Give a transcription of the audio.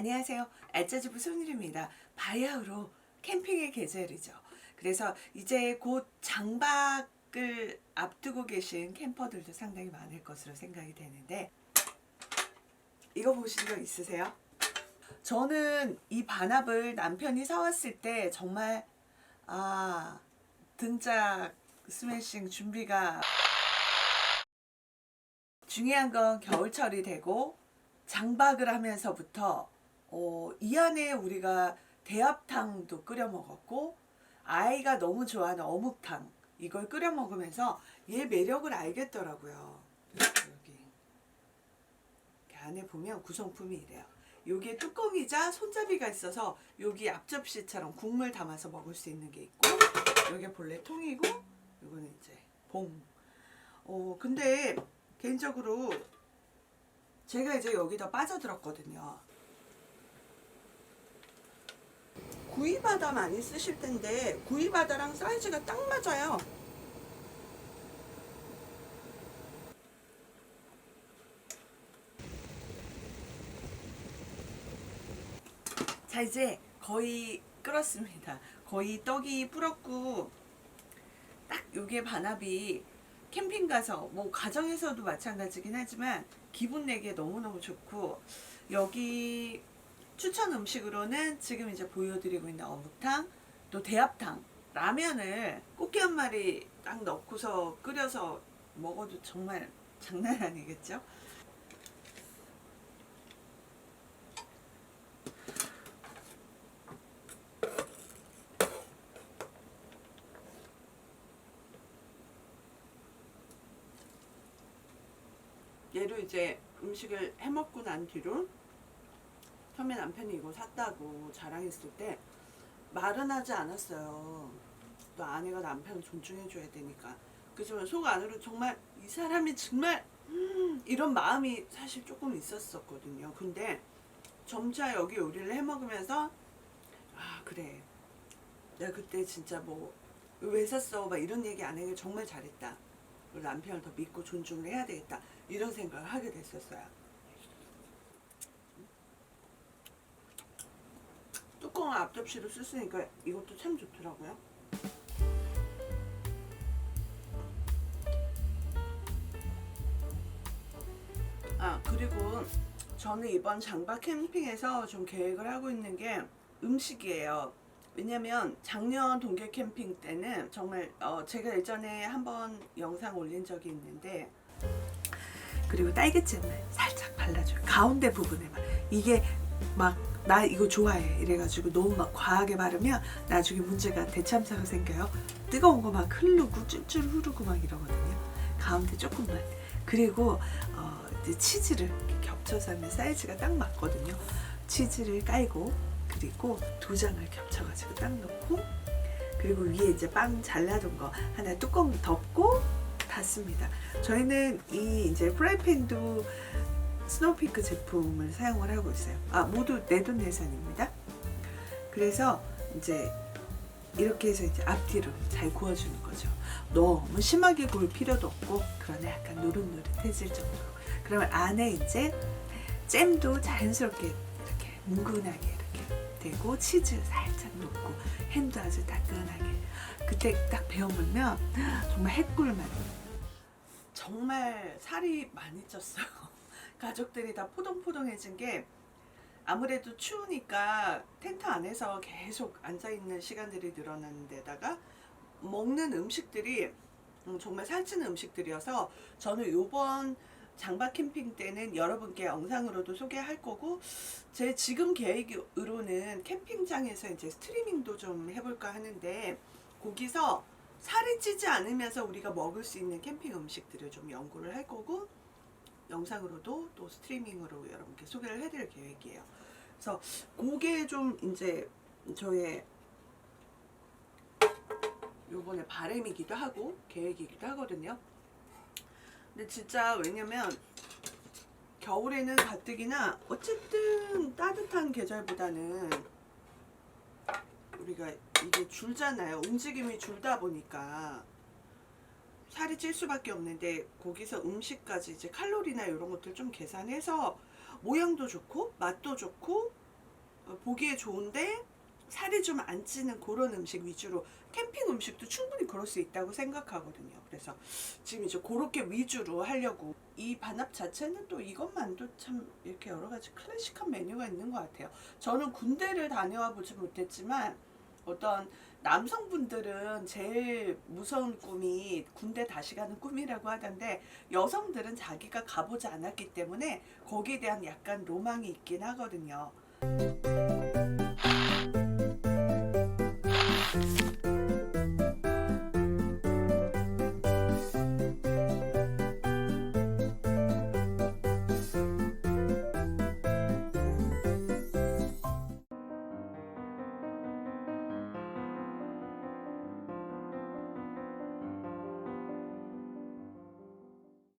안녕하세요. 알짜주부 손일입니다. 바야흐로 캠핑의 계절이죠. 그래서 이제 곧 장박을 앞두고 계신 캠퍼들도 상당히 많을 것으로 생각이 되는데 이거 보신 적 있으세요? 저는 이 반합을 남편이 사왔을 때 정말 아 등짝 스매싱 준비가 중요한 건 겨울철이 되고 장박을 하면서부터 어, 이 안에 우리가 대합탕도 끓여 먹었고 아이가 너무 좋아하는 어묵탕 이걸 끓여 먹으면서 얘 매력을 알겠더라고요. 여기 안에 보면 구성품이 이래요. 여기에 뚜껑이자 손잡이가 있어서 여기 앞접시처럼 국물 담아서 먹을 수 있는 게 있고 여기 본래 통이고 이거는 이제 봉. 어 근데 개인적으로 제가 이제 여기다 빠져들었거든요. 구이바다 많이 쓰실 텐데 구이바다랑 사이즈가 딱 맞아요. 자 이제 거의 끓었습니다. 거의 떡이 불었고 딱 요게 반합이 캠핑 가서 뭐 가정에서도 마찬가지긴 하지만 기분 내기에 너무너무 좋고 여기 추천 음식으로는 지금 이제 보여드리고 있는 어묵탕 또 대합탕 라면을 꽃게 한 마리 딱 넣고서 끓여서 먹어도 정말 장난 아니겠죠? 얘를 이제 음식을 해 먹고 난 뒤로 처음에 남편이 이거 샀다고 자랑했을 때 말은 하지 않았어요. 또 아내가 남편을 존중해줘야 되니까. 그지만 속 안으로 정말 이 사람이 정말 음, 이런 마음이 사실 조금 있었었거든요. 근데 점차 여기 요리를 해 먹으면서 아 그래 내가 그때 진짜 뭐 왜 샀어 막 이런 얘기 안 하길 정말 잘했다. 남편을 더 믿고 존중을 해야 되겠다. 이런 생각을 하게 됐었어요. 뚜껑을 앞접시로 쓰으니까 이것도 참 좋더라고요. 아 그리고 저는 이번 장박 캠핑에서 좀 계획을 하고 있는 게 음식이에요. 왜냐면 작년 동계 캠핑 때는 정말 어 제가 예전에 한번 영상 올린 적이 있는데 그리고 딸기잼을 살짝 발라줘요. 가운데 부분에만. 이게 막 나 이거 좋아해 이래가지고 너무 막 과하게 바르면 나중에 문제가 대참사가 생겨요. 뜨거운 거 막 흐르고 쭈쭈 흐르고 막 이러거든요. 가운데 조금만. 그리고 어 이제 치즈를 겹쳐서 하면 사이즈가 딱 맞거든요. 치즈를 깔고 그리고 두 장을 겹쳐가지고 딱 넣고 그리고 위에 이제 빵 잘라둔 거 하나 뚜껑 덮고 닫습니다. 저희는 이 이제 프라이팬도 스노우피크 제품을 사용을 하고 있어요. 아 모두 내돈 내산입니다. 그래서 이제 이렇게 해서 이제 앞뒤로 잘 구워주는 거죠. 너무 심하게 구울 필요도 없고 그러나 약간 노릇노릇해질 정도로. 그러면 안에 이제 잼도 자연스럽게 이렇게 뭉근하게 이렇게 되고 치즈 살짝 넣고 햄도 아주 따끈하게 그때 딱 베어 물면 정말 핵꿀맛. 정말 살이 많이 쪘어요. 가족들이 다 포동포동해진 게 아무래도 추우니까 텐트 안에서 계속 앉아 있는 시간들이 늘어나는 데다가 먹는 음식들이 음, 정말 살찌는 음식들이어서 저는 요번 장박 캠핑 때는 여러분께 영상으로도 소개할 거고 제 지금 계획으로는 캠핑장에서 이제 스트리밍도 좀 해볼까 하는데 거기서 살이 찌지 않으면서 우리가 먹을 수 있는 캠핑 음식들을 좀 연구를 할 거고 영상으로도 또 스트리밍으로 여러분께 소개를 해드릴 계획이에요. 그래서 그게 좀 이제 저의 요번에 바램이기도 하고 계획이기도 하거든요. 근데 진짜 왜냐면 겨울에는 가뜩이나 어쨌든 따뜻한 계절보다는 우리가 이게 줄잖아요. 움직임이 줄다 보니까 살이 찔 수밖에 없는데 거기서 음식까지 이제 칼로리나 이런 것들 좀 계산해서 모양도 좋고 맛도 좋고 어, 보기에 좋은데 살이 좀 안 찌는 그런 음식 위주로 캠핑 음식도 충분히 그럴 수 있다고 생각하거든요. 그래서 지금 이제 그렇게 위주로 하려고 이 반합 자체는 또 이것만도 참 이렇게 여러 가지 클래식한 메뉴가 있는 것 같아요. 저는 군대를 다녀와 보지 못했지만 어떤 남성분들은 제일 무서운 꿈이 군대 다시 가는 꿈이라고 하던데 여성들은 자기가 가보지 않았기 때문에 거기에 대한 약간 로망이 있긴 하거든요.